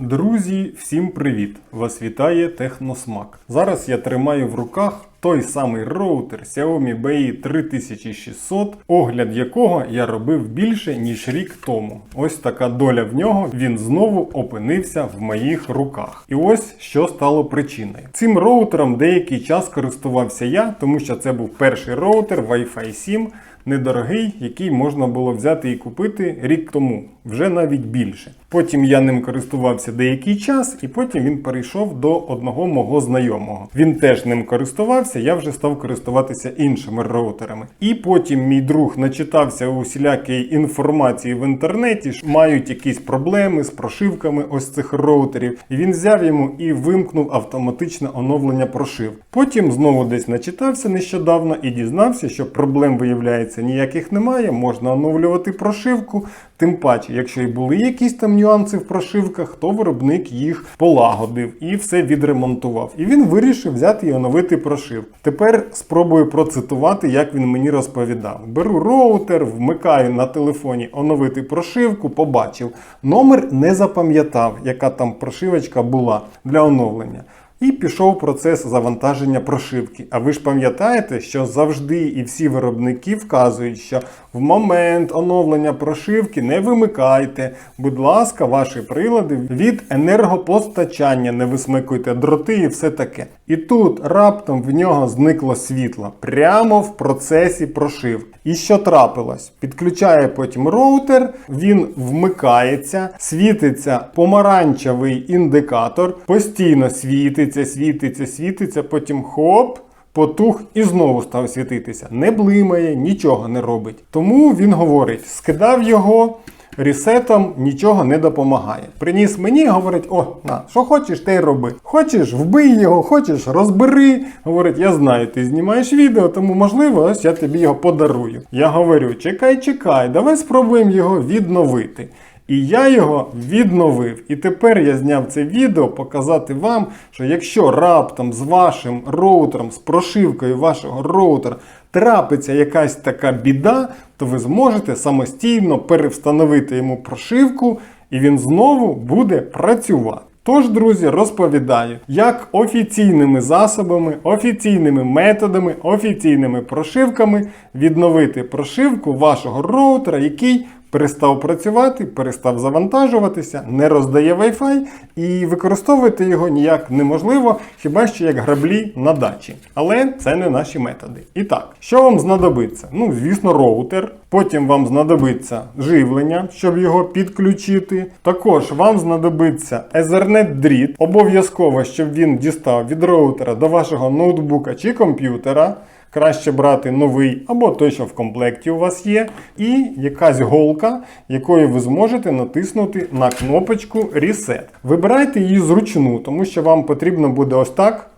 Друзі, всім привіт! Вас вітає Техносмак. Зараз я тримаю в руках той самий роутер Xiaomi BI 3600, огляд якого я робив більше ніж рік тому. Ось така доля в нього. Він знову опинився в моїх руках. І ось що стало причиною. Цим роутером деякий час користувався я, тому що це був перший роутер Wi-Fi 7 недорогий, який можна було взяти і купити рік тому, вже навіть більше. Потім я ним користувався деякий час, і потім він перейшов до одного мого знайомого. Він теж ним користувався, я вже став користуватися іншими роутерами. І потім мій друг начитався усілякої інформації в інтернеті, що мають якісь проблеми з прошивками ось цих роутерів. І він взяв йому і вимкнув автоматичне оновлення прошив. Потім знову десь начитався нещодавно і дізнався, що проблем виявляється ніяких немає, можна оновлювати прошивку. Тим паче, якщо і були якісь там нюанси в прошивках, то виробник їх полагодив і все відремонтував. І він вирішив взяти і оновити прошив. Тепер спробую процитувати, як він мені розповідав. Беру роутер, вмикаю на телефоні оновити прошивку, побачив. Номер не запам'ятав, яка там прошивочка була для оновлення. І пішов процес завантаження прошивки. А ви ж пам'ятаєте, що завжди і всі виробники вказують, що в момент оновлення прошивки не вимикайте, будь ласка, ваші прилади від енергопостачання, не висмикуйте дроти і все таке. І тут раптом в нього зникло світло прямо в процесі прошивки. І що трапилось? Підключає потім роутер, він вмикається, світиться помаранчевий індикатор, постійно світиться, світиться, світиться, потім хоп. Потух і знову став світитися. Не блимає, нічого не робить. Тому він говорить: скидав його ресетом, нічого не допомагає. Приніс мені, говорить: о, на, що хочеш, те й роби. Хочеш, вбий його, хочеш, розбери. Говорить, я знаю, ти знімаєш відео, тому можливо, ось я тобі його подарую. Я говорю, чекай, чекай, давай спробуємо його відновити. І я його відновив. І тепер я зняв це відео показати вам, що якщо раптом з вашим роутером, з прошивкою вашого роутера трапиться якась така біда, то ви зможете самостійно перевстановити йому прошивку, і він знову буде працювати. Тож, друзі, розповідаю, як офіційними засобами, офіційними методами, офіційними прошивками відновити прошивку вашого роутера, який перестав працювати, перестав завантажуватися, не роздає Wi-Fi і використовувати його ніяк неможливо, хіба що як граблі на дачі. Але це не наші методи. І так, що вам знадобиться? Ну, звісно, роутер. Потім вам знадобиться живлення, щоб його підключити. Також вам знадобиться Ethernet дріт. Обов'язково, щоб він дістав від роутера до вашого ноутбука чи комп'ютера. Краще брати новий або той, що в комплекті у вас є, і якась голка, якою ви зможете натиснути на кнопочку Reset. Вибирайте її зручну, тому що вам потрібно буде ось так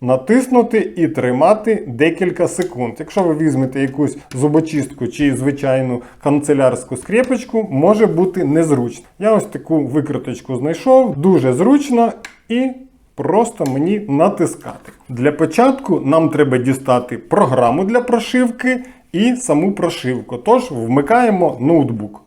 натиснути і тримати декілька секунд. Якщо ви візьмете якусь зубочистку чи звичайну канцелярську скрепочку, може бути незручно. Я ось таку викриточку знайшов, дуже зручно і. Просто мені натискати. Для початку нам треба дістати програму для прошивки і саму прошивку. Тож вмикаємо ноутбук.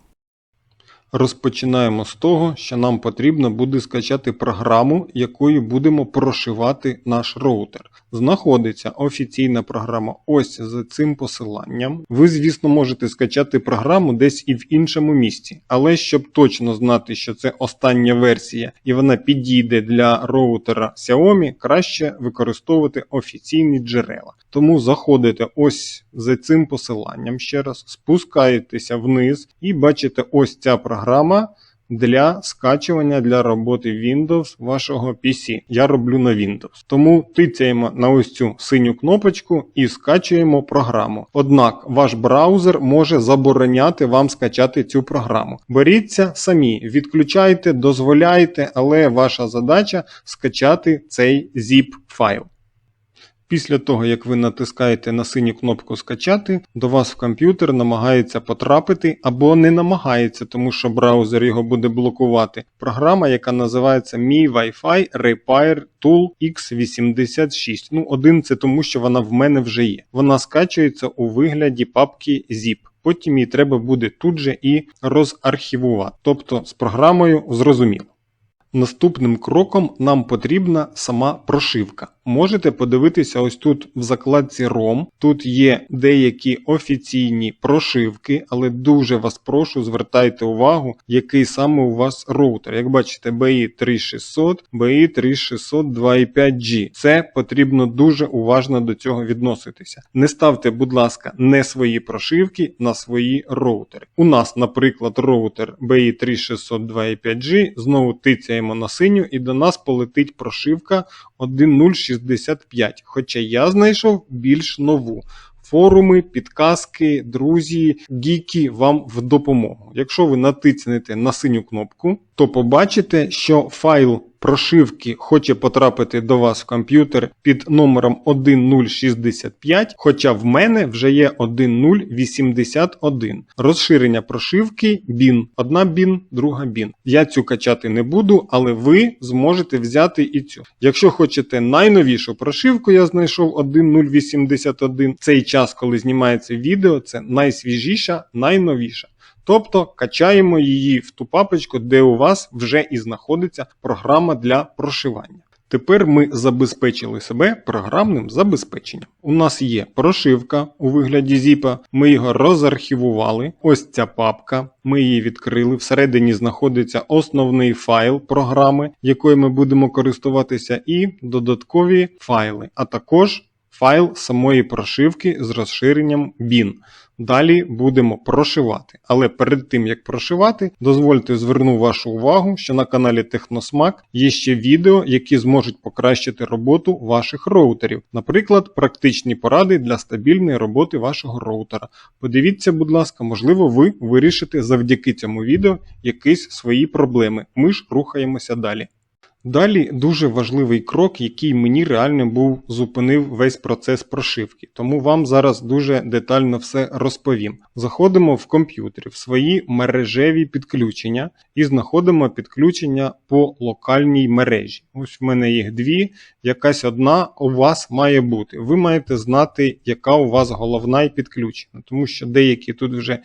Розпочинаємо з того, що нам потрібно буде скачати програму, якою будемо прошивати наш роутер. Знаходиться офіційна програма ось за цим посиланням. Ви, звісно, можете скачати програму десь і в іншому місці, але щоб точно знати, що це остання версія і вона підійде для роутера Xiaomi, краще використовувати офіційні джерела. Тому заходите ось за цим посиланням ще раз, спускаєтеся вниз і бачите ось ця програма для скачування для роботи Windows вашого PC. Я роблю на Windows. Тому тицяємо на ось цю синю кнопочку і скачуємо програму. Однак ваш браузер може забороняти вам скачати цю програму. Беріться самі, відключайте, дозволяйте, але ваша задача скачати цей zip файл. Після того, як ви натискаєте на синю кнопку скачати, до вас в комп'ютер намагається потрапити або не намагається, тому що браузер його буде блокувати. Програма, яка називається Mi Wi-Fi Repair Tool X86. Ну, один це тому, що вона в мене вже є. Вона скачується у вигляді папки zip. Потім її треба буде тут же і розархівувати. Тобто з програмою зрозуміло. Наступним кроком нам потрібна сама прошивка. Можете подивитися ось тут в закладці ROM. Тут є деякі офіційні прошивки, але дуже вас прошу, звертайте увагу, який саме у вас роутер. Як бачите, BI 3600, BI 3600 2.5G. Це потрібно дуже уважно до цього відноситися. Не ставте, будь ласка, не свої прошивки на свої роутери. У нас, наприклад, роутер BI 3600 2.5G, знову тицяємо на синю і до нас полетить прошивка 1.065, хоча я знайшов більш нову. Форуми, підказки, друзі, гіки вам в допомогу. Якщо ви натиснете на синю кнопку, то побачите, що файл прошивки хоче потрапити до вас в комп'ютер під номером 1065, хоча в мене вже є 1081. Розширення прошивки BIN. Одна BIN, друга BIN. Я цю качати не буду, але ви зможете взяти і цю. Якщо хочете найновішу прошивку, я знайшов 1081. Цей час, коли знімається відео, це найсвіжіша, найновіша. Тобто качаємо її в ту папочку, де у вас вже і знаходиться програма для прошивання. Тепер ми забезпечили себе програмним забезпеченням. У нас є прошивка у вигляді ZIP, ми його розархівували. Ось ця папка, ми її відкрили. Всередині знаходиться основний файл програми, якою ми будемо користуватися, і додаткові файли, а також файл самої прошивки з розширенням BIN. Далі будемо прошивати. Але перед тим як прошивати, дозвольте зверну вашу увагу, що на каналі Техносмак є ще відео, які зможуть покращити роботу ваших роутерів. Наприклад, практичні поради для стабільної роботи вашого роутера. Подивіться, будь ласка, можливо, ви вирішите завдяки цьому відео якісь свої проблеми. Ми ж рухаємося далі. Далі дуже важливий крок, який мені реально був зупинив весь процес прошивки, тому вам зараз дуже детально все розповім. Заходимо в комп'ютері в свої мережеві підключення і знаходимо підключення по локальній мережі. Ось в мене їх дві, якась одна у вас має бути. Ви маєте знати, яка у вас головна і підключена, тому що деякі тут вже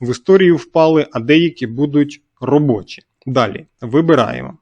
в історію впали, а деякі будуть робочі. Далі вибираємо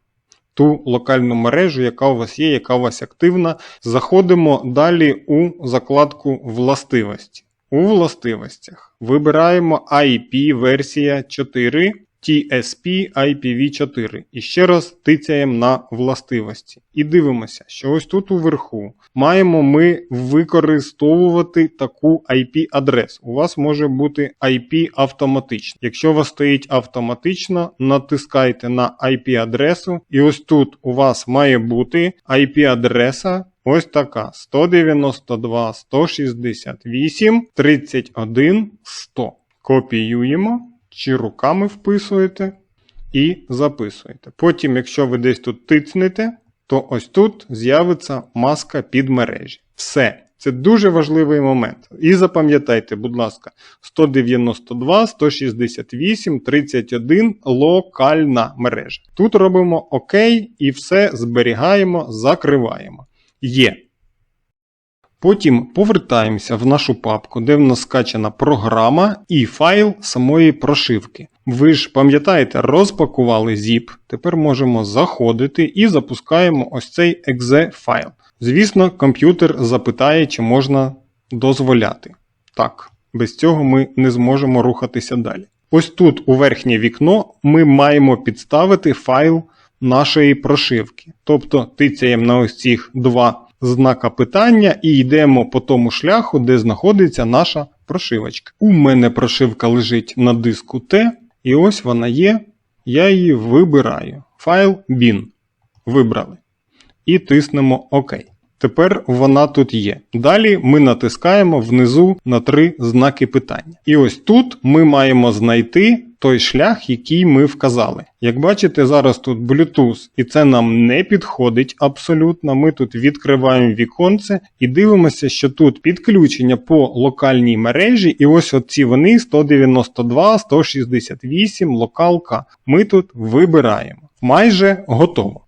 ту локальну мережу, яка у вас є, яка у вас активна. Заходимо далі у закладку властивості. У властивостях вибираємо IP версія 4 TSP IPv4 і ще раз тицяємо на властивості. І дивимося, що ось тут уверху маємо ми використовувати таку IP-адресу. У вас може бути IP автоматично. Якщо у вас стоїть автоматично, натискайте на IP-адресу, і ось тут у вас має бути IP-адреса. Ось така 192 168 31 100. Копіюємо чи руками вписуєте і записуєте. Потім, якщо ви десь тут тицнете, то ось тут з'явиться маска під мережі. Все. Це дуже важливий момент. І запам'ятайте, будь ласка, 192, 168, 31 локальна мережа. Тут робимо ОК і все зберігаємо, закриваємо. Є. Потім повертаємося в нашу папку, де в нас скачана програма і файл самої прошивки. Ви ж пам'ятаєте, розпакували zip, тепер можемо заходити і запускаємо ось цей exe файл. Звісно, комп'ютер запитає, чи можна дозволяти. Так, без цього ми не зможемо рухатися далі. Ось тут у верхнє вікно ми маємо підставити файл нашої прошивки. Тобто тицяємо на ось цих два знака питання і йдемо по тому шляху, де знаходиться наша прошивочка. У мене прошивка лежить на диску T, і ось вона є. Я її вибираю. Файл bin. Вибрали. І тиснемо ОК. Тепер вона тут є. Далі ми натискаємо внизу на три знаки питання. І ось тут ми маємо знайти той шлях, який ми вказали. Як бачите, зараз тут Bluetooth, і це нам не підходить абсолютно. Ми тут відкриваємо віконце і дивимося, що тут підключення по локальній мережі, і ось оці вони 192, 168, локалка. Ми тут вибираємо. Майже готово.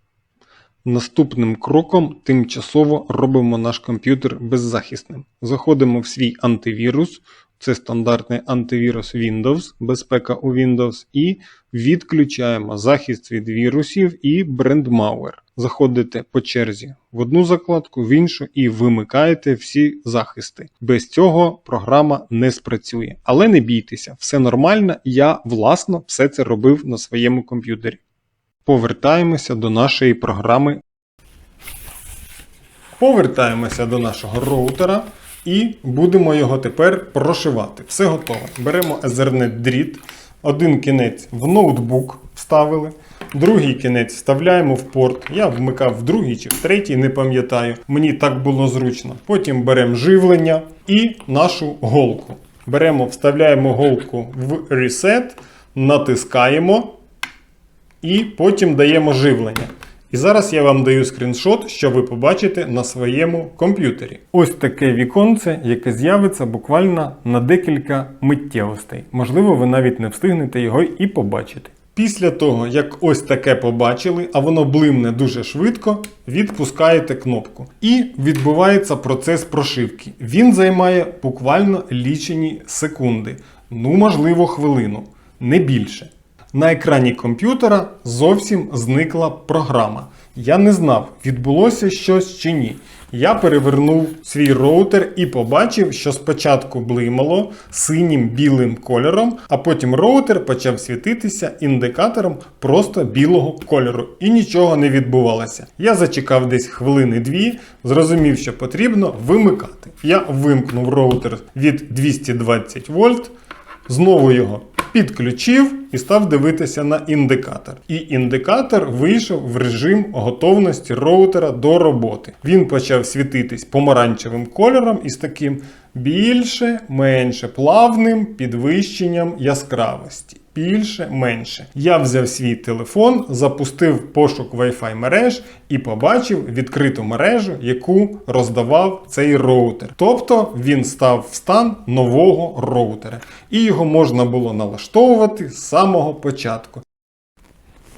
Наступним кроком тимчасово робимо наш комп'ютер беззахисним. Заходимо в свій антивірус. Це стандартний антивірус Windows, безпека у Windows, і відключаємо захист від вірусів і брендмауер. Заходите по черзі в одну закладку, в іншу і вимикаєте всі захисти. Без цього програма не спрацює. Але не бійтеся, все нормально, я власно все це робив на своєму комп'ютері. Повертаємося до нашої програми Повертаємося до нашого роутера і будемо його тепер прошивати. Все готово. Беремо Ethernet дріт, один кінець в ноутбук вставили, другий кінець вставляємо в порт. Я вмикав в другий чи в третій, не пам'ятаю. Мені так було зручно. Потім беремо живлення і нашу голку. Беремо, вставляємо голку в reset, натискаємо і потім даємо живлення. І зараз я вам даю скріншот, що ви побачите на своєму комп'ютері. Ось таке віконце, яке з'явиться буквально на декілька миттєвостей. Можливо, ви навіть не встигнете його і побачити. Після того, як ось таке побачили, а воно блимне дуже швидко, відпускаєте кнопку. І відбувається процес прошивки. Він займає буквально лічені секунди, ну можливо хвилину, не більше. На екрані комп'ютера зовсім зникла програма. Я не знав, відбулося щось чи ні. Я перевернув свій роутер і побачив, що спочатку блимало синім білим кольором, а потім роутер почав світитися індикатором просто білого кольору, і нічого не відбувалося. Я зачекав десь хвилини дві, зрозумів, що потрібно вимикати. Я вимкнув роутер від 220 вольт. Знову його підключив і став дивитися на індикатор. І індикатор вийшов в режим готовності роутера до роботи. Він почав світитись помаранчевим кольором із таким більше-менше плавним підвищенням яскравості. Більше, менше. Я взяв свій телефон, запустив пошук Wi-Fi мереж і побачив відкриту мережу, яку роздавав цей роутер. Тобто він став в стан нового роутера, і його можна було налаштовувати з самого початку.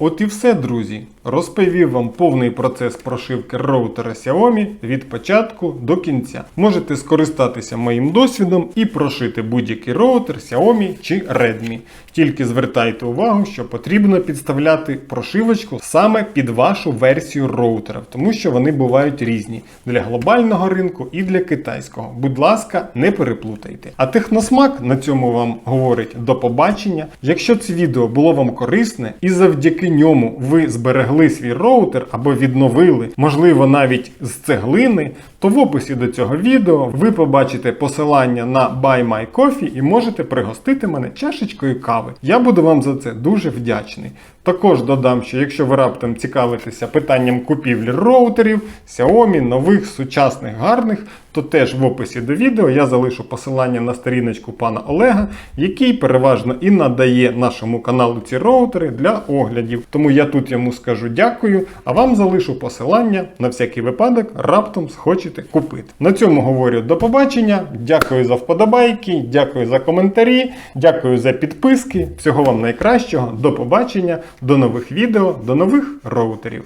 От і все, друзі. Розповів вам повний процес прошивки роутера Xiaomi від початку до кінця. Можете скористатися моїм досвідом і прошити будь-який роутер Xiaomi чи Redmi. Тільки звертайте увагу, що потрібно підставляти прошивочку саме під вашу версію роутера, тому що вони бувають різні для глобального ринку і для китайського. Будь ласка, не переплутайте. А Техносмак на цьому вам говорить до побачення. Якщо це відео було вам корисне і завдяки ньому ви зберегли свій роутер або відновили, можливо, навіть з цеглини, то в описі до цього відео ви побачите посилання на Buy My Coffee і можете пригостити мене чашечкою кави. Я буду вам за це дуже вдячний. Також додам, що якщо ви раптом цікавитеся питанням купівлі роутерів, Xiaomi, нових, сучасних, гарних, то теж в описі до відео я залишу посилання на сторіночку пана Олега, який переважно і надає нашому каналу ці роутери для оглядів. Тому я тут йому скажу дякую, а вам залишу посилання на всякий випадок, раптом схочете купити. На цьому говорю до побачення. Дякую за вподобайки, дякую за коментарі, дякую за підписки. Всього вам найкращого. До побачення, до нових відео, до нових роутерів.